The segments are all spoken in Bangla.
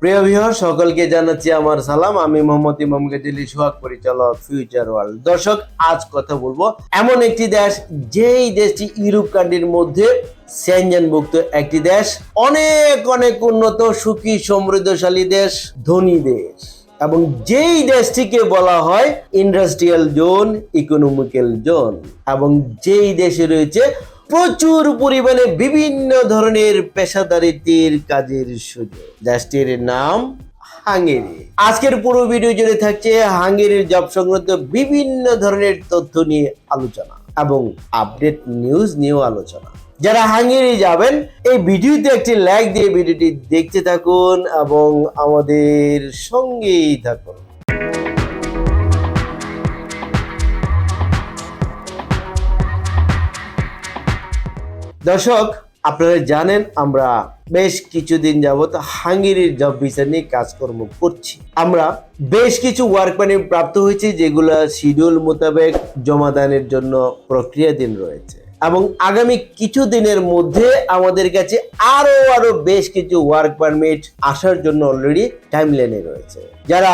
প্রিয় ভিউয়ার সকলকে জানাচ্ছি আমার সালাম। আমি মোহাম্মদ ইমাম গেজলি, সোহাগ পরিচালক ফিউচার ওয়ার্ল্ড দর্শক, আজ কথা বলব এমন একটি দেশ, যেই দেশটি ইউরোপ কান্ট্রির মধ্যে সেনজেনভুক্ত একটি দেশ। অনেক অনেক উন্নত, সুখী, সমৃদ্ধশালী দেশ, ধনী দেশ। এবং যেই দেশটিকে বলা হয় ইন্ডাস্ট্রিয়াল জোন ইকোনমিক্যাল জোন এবং যেই দেশে রয়েছে প্রচুর পরিমাণে বিভিন্ন ধরনের পেশাদারিত্বের কাজের সুযোগ। দেশটির নাম হাঙ্গেরি। আজকের পুরো ভিডিও জুড়ে থাকছে হাঙ্গেরির জব সংক্রান্ত বিভিন্ন ধরনের তথ্য নিয়ে আলোচনা এবং আপডেট নিউজ নিয়েও আলোচনা। যারা হাঙ্গেরি যাবেন, এই ভিডিওতে একটি লাইক দিয়ে ভিডিওটি দেখতে থাকুন এবং আমাদের সঙ্গেই থাকুন। দর্শক, আপনারা জানেন আমরা বেশ কিছুদিন যাবত হাঙ্গেরির জব ভিসা নিয়ে কাজকর্ম করছি। আমরা বেশ কিছু ওয়ার্ক প্রাপ্ত হয়েছে, যেগুলো শিডিউল মোতাবেক জমাদানের জন্য প্রক্রিয়াধীন রয়েছে। এবং আগামী কিছু দিনের মধ্যে আমাদের কাছে আরও আরও বেশ কিছু ওয়ার্ক পারমিট আসার জন্য অলরেডি টাইম লাইনে রয়েছে। যারা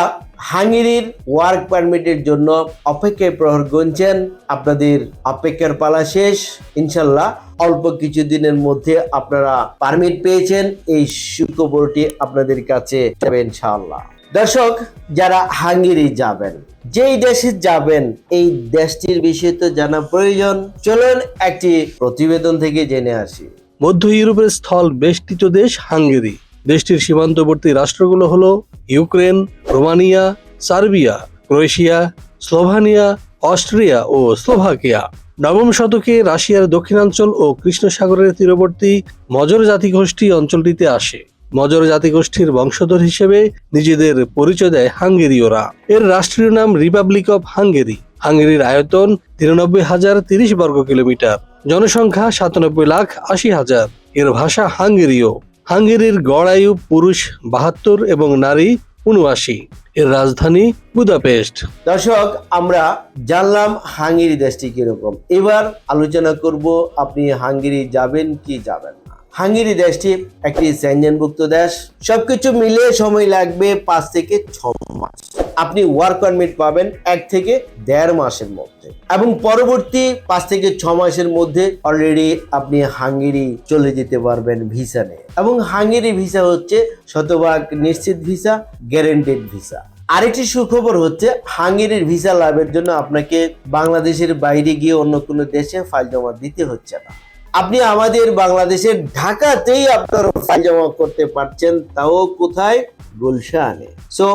হাঙ্গেরির ওয়ার্ক পারমিটের জন্য অপেক্ষায় প্রহর গুনছেন, আপনাদের অপেক্ষার পালা শেষ। ইনশাল্লাহ অল্প কিছু দিনের মধ্যে আপনারা পারমিট পেয়েছেন, এই সুখবরটি আপনাদের কাছে যাবে ইনশাআল্লাহ দর্শক, যারা হাঙ্গেরি যাবেন, যেই দেশে যাবেন, এই দেশটির বিষয়ে তো জানা প্রয়োজন। চলুন একটি প্রতিবেদন থেকে জেনে আসি। মধ্য ইউরোপের স্থল বেষ্টিত দেশ হাঙ্গেরি। দেশটির সীমান্তবর্তী রাষ্ট্রগুলো হলো Ukraine, Romania, Serbia, Croatia, Slovenia, Austria ও স্লোভাকিয়া। নবম শতকে রাশিয়ার দক্ষিণাঞ্চল ও কৃষ্ণ সাগরের তীরবর্তী মজর জাতিগোষ্ঠী অঞ্চলটিতে আসে। মজর জাতিগোষ্ঠীর বংশধর হিসেবে নিজেদের পরিচয় দেয় হাঙ্গেরীয়রা। এর রাষ্ট্রীয় নাম রিপাবলিক অফ হাঙ্গেরি। হাঙ্গেরির আয়তন তিরানব্বই হাজার তিরিশ বর্গ কিলোমিটার। জনসংখ্যা সাতানব্বই লাখ আশি হাজার। এর ভাষা হাঙ্গেরীয়। হাঙ্গেরির গড় আয়ু পুরুষ বাহাত্তর এবং নারী উনআশি। এর রাজধানী বুদাপেস্ট। দর্শক, আমরা জানলাম হাঙ্গেরি দেশটি কীরকম। এবার আলোচনা করব, আপনি হাঙ্গেরি যাবেন কি যাবেন? হাঙ্গেরি দেশটি একটি সেনজেনভুক্ত দেশ। সবকিছু মিলে সময় লাগবে পাঁচ থেকে ছ মাস। আপনি ওয়ার্ক পারমিট পাবেন এক থেকে দেড় মাসের মধ্যে। এবং পরবর্তী পাঁচ থেকে ছ মাসের মধ্যে অলরেডি আপনি হাঙ্গেরি চলে যেতে পারবেন ভিসা নিয়ে। এবং হাঙ্গেরি ভিসা হচ্ছে শতভাগ নিশ্চিত ভিসা গ্যারেন্টেড ভিসা আরেকটি সুখবর হচ্ছে হাঙ্গেরির ভিসা লাভের জন্য আপনাকে বাংলাদেশের বাইরে গিয়ে অন্য কোনো দেশে ফাইল জমা দিতে হচ্ছে না। আপনি আমাদের বাংলাদেশের ঢাকাতেই আপনার ফাইল জমা করতে পারছেন তাও কোথায়? গুলশানে। সো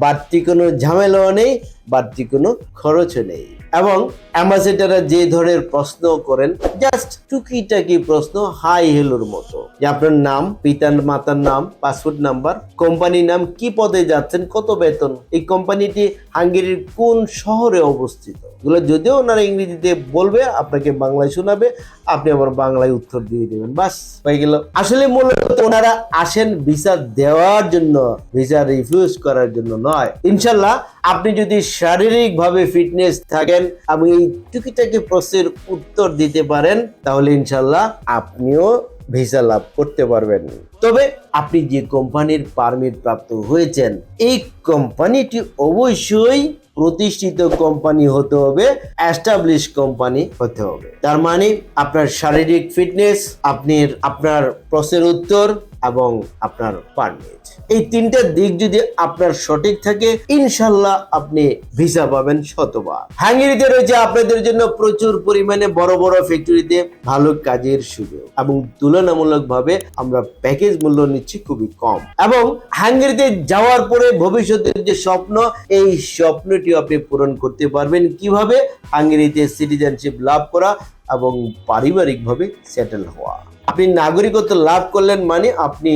বাড়তি কোনো ঝামেলাও নেই, বাড়তি কোনো খরচও নেই। এবং অ্যাম্বাসেডাররা যে ধরনের প্রশ্ন করেন জাস্ট টুকিটাকি প্রশ্ন হাই হেলোর মতো। যে আপনার নাম, পিতার মাতার নাম, পাসপোর্ট নাম্বার, কোম্পানির নাম, কি পদে যাচ্ছেন, কত বেতন, এই কোম্পানিটি হাঙ্গেরির কোন শহরে অবস্থিত? এগুলো যদিও ওনারা ইংরেজিতে বলবে, আপনাকে বাংলায় শোনাবে, আপনি আবার বাংলায় উত্তর দিয়ে দেবেন, বাস, হয়ে গেল। আসলে মূলত ওনারা আসেন ভিসা দেওয়ার জন্য ভিসা রিফিউজ করার জন্য নয়। ইনশাল্লাহ আপনি যদি শারীরিকভাবে ফিটনেস থাকেন এবং এই টুকিটাকি প্রশ্নের উত্তর দিতে পারেন, তাহলে ইনশাল্লাহ আপনিও ভিসা লাভ করতে পারবেন। তবে আপনি যে কোম্পানির পারমিট প্রাপ্ত হয়েছেন, এই কোম্পানিটি অবশ্যই প্রতিষ্ঠিত কোম্পানি হতে হবে অ্যাস্টাবলিশ কোম্পানি হতে হবে। তার মানে আপনার শারীরিক ফিটনেস, আপনি আপনার প্রশ্নের উত্তর এবং আপনার পারমিট এই তিনটা দিক যদি আপনার সঠিক থাকে, ইনশাল্লাহ আপনি ভিসা পাবেন শতবার হাঙ্গেরিতে রয়েছে আপনাদের জন্য প্রচুর পরিমাণে বড় বড় ফ্যাক্টরিতে ভালো কাজের সুযোগ এবং তুলনামূলকভাবে আমরা প্যাকেজ মূল্য নিচ্ছি খুবই কম। এবং হাঙ্গেরিতে যাওয়ার পরে ভবিষ্যতের যে স্বপ্ন, এই স্বপ্নটি আপনি পূরণ করতে পারবেন কীভাবে? হাঙ্গেরিতে সিটিজেনশিপ লাভ করা এবং পারিবারিকভাবে সেটেল হওয়া। আপনি নাগরিকত্ব লাভ করলেন মানে আপনি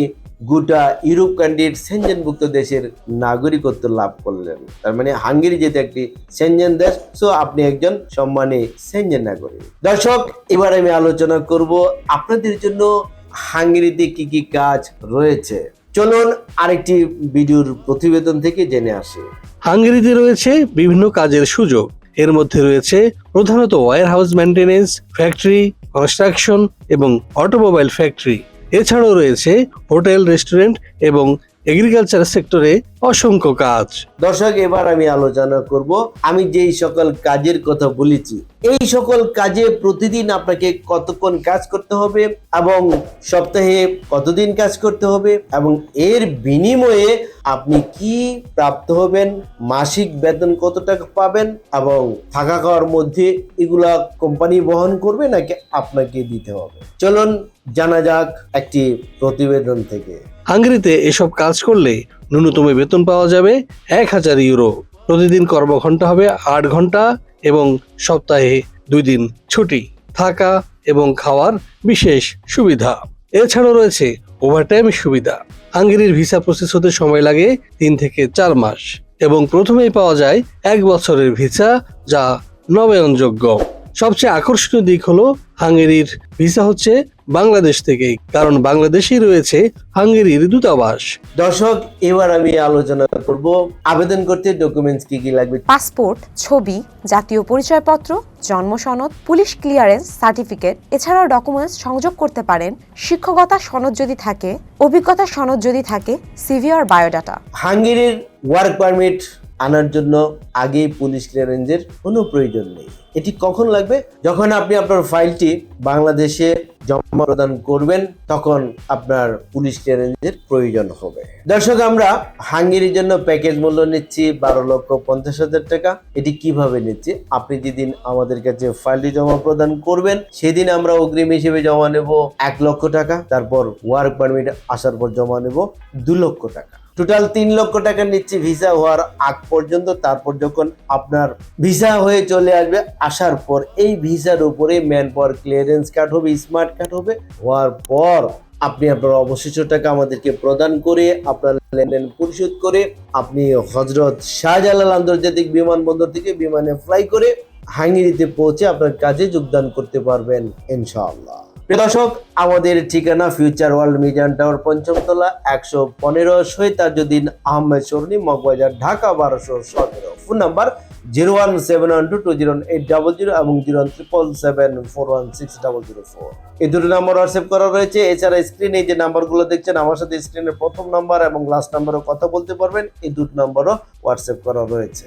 গোটা ইউরোপ কান্ট্রির সেনজেনভুক্ত দেশের নাগরিকত্ব লাভ করলেন। তার মানে হাঙ্গেরি যেহেতু একটি সেনজেন দেশ সো আপনি একজন সম্মানী সেনজেন নাগরিক। দর্শক, এবার আমি আলোচনা করব আপনাদের জন্য হাঙ্গেরিতে কি কি কাজ রয়েছে। চলুন আরেকটি ভিডিওর প্রতিবেদন থেকে জেনে আসি। হাঙ্গেরিতে রয়েছে বিভিন্ন কাজের সুযোগ। এর মধ্যে রয়েছে প্রধানত warehouse maintenance factory construction এবং অটোমোবাইল ফ্যাক্টরি এছাড়াও রয়েছে হোটেল রেস্টুরেন্ট এবং এগ্রিকালচার সেক্টরে অসংখ্য কাজ। দর্শক, এবার আমি আলোচনা করব। আমি যেই সকল কাজের কথা বলেছি, এই সকল কাজে প্রতিদিন আপনাকে কতক্ষণ কাজ করতে হবে এবং সপ্তাহে কতদিন কাজ করতে হবে এবং এর বিনিময়ে আপনি কি প্রাপ্ত হবেন, মাসিক বেতন কত টাকা পাবেন এবং থাকা খাওয়ার মধ্যে এগুলা কোম্পানি বহন করবে নাকি আপনাকে দিতে হবে? চলুন, জানা যাক একটি প্রতিবেদন থেকে। হাঙ্গেরিতে এসব কাজ করলে ন্যূনতম বেতন পাওয়া যাবে এক হাজার ইউরো। প্রতিদিন কর্মঘণ্টা হবে আট ঘণ্টা এবং সপ্তাহে দুই দিন ছুটি, থাকা এবং খাওয়ার বিশেষ সুবিধা। এছাড়াও রয়েছে ওভারটাইম সুবিধা। হাঙ্গেরির ভিসা প্রসেস হতে সময় লাগে তিন থেকে চার মাস এবং প্রথমেই পাওয়া যায় এক বছরের ভিসা যা নবায়নযোগ্য। সবচেয়ে আকর্ষণীয় দিক হলো হাঙ্গেরির ভিসা হচ্ছে বাংলাদেশ থেকেই কারণ বাংলাদেশেই রয়েছে হাঙ্গেরির দূতাবাস। দর্শক এবার আমি আলোচনা করব আবেদন করতে ডকুমেন্টস কি কি লাগবে। পাসপোর্ট ছবি জাতীয় পরিচয়পত্র জন্ম সনদ পুলিশ ক্লিয়ারেন্স সার্টিফিকেট এছাড়াও ডকুমেন্টস সংযোগ করতে পারেন। শিক্ষকতা সনদ যদি থাকে অভিজ্ঞতা সনদ যদি থাকে সিভি আর বায়োডাটা হাঙ্গেরির ওয়ার্ক পারমিট আনার জন্য আগে পুলিশ ক্লিয়ারেন্সের কোনো প্রয়োজন নেই। এটি কখন লাগবে? যখন আপনি আপনার ফাইলটি বাংলাদেশে জমা প্রদান করবেন, তখন আপনার পুলিশ ক্লিয়ারেন্সের প্রয়োজন হবে। দর্শক, আমরা হাঙ্গেরির জন্য প্যাকেজ মূল্য নিচ্ছি বারো লক্ষ পঞ্চাশ হাজার টাকা। এটি কীভাবে নিচ্ছি? আপনি যেদিন আমাদের কাছে ফাইলটি জমা প্রদান করবেন, সেদিন আমরা অগ্রিম হিসেবে জমা নেব এক লক্ষ টাকা। তারপর ওয়ার্ক পারমিট আসার পর জমা নেব দু লক্ষ টাকা। টোটাল তিন লক্ষ টাকা নিচ্ছে ভিসা হওয়ার আগ পর্যন্ত। তারপর যখন আপনার ভিসা হয়ে চলে আসবে, আসার পর এই ভিসার উপরে ম্যান পাওয়ার ক্লিয়ারেন্স কার্ড হবে স্মার্ট কার্ড হবে। হওয়ার পর আপনি আপনার অবশিষ্ট টাকা আমাদেরকে প্রদান করে, আপনার লেনদেন পরিশোধ করে, আপনি হজরত শাহজালাল আন্তর্জাতিক বিমানবন্দর থেকে বিমানে ফ্লাই করে হাঙ্গেরিতে পৌঁছে আপনার কাজে যোগদান করতে পারবেন, ইনশাআল্লাহ। দর্শক, আমাদের ঠিকানা ফিউচার ওয়ার্ল্ড মিডিয়ান টাওয়ার পঞ্চম তলা একশো পনেরো সৈতাজুদ্দিন আহমেদ সরনি মগবাজার, ঢাকা, বারোশো সতেরো। Phone number zero one seven one two two zero eight double zero এবং zero one triple seven four one six double zero four. এই দুটো নাম্বার হোয়াটসঅ্যাপ করা রয়েছে। এছাড়া স্ক্রিনে যে নাম্বারগুলো দেখছেন, আমার সাথে স্ক্রিনের প্রথম নাম্বার এবং লাস্ট নাম্বারও কথা বলতে পারবেন, এই দুটো নাম্বারও হোয়াটসঅ্যাপ করা রয়েছে।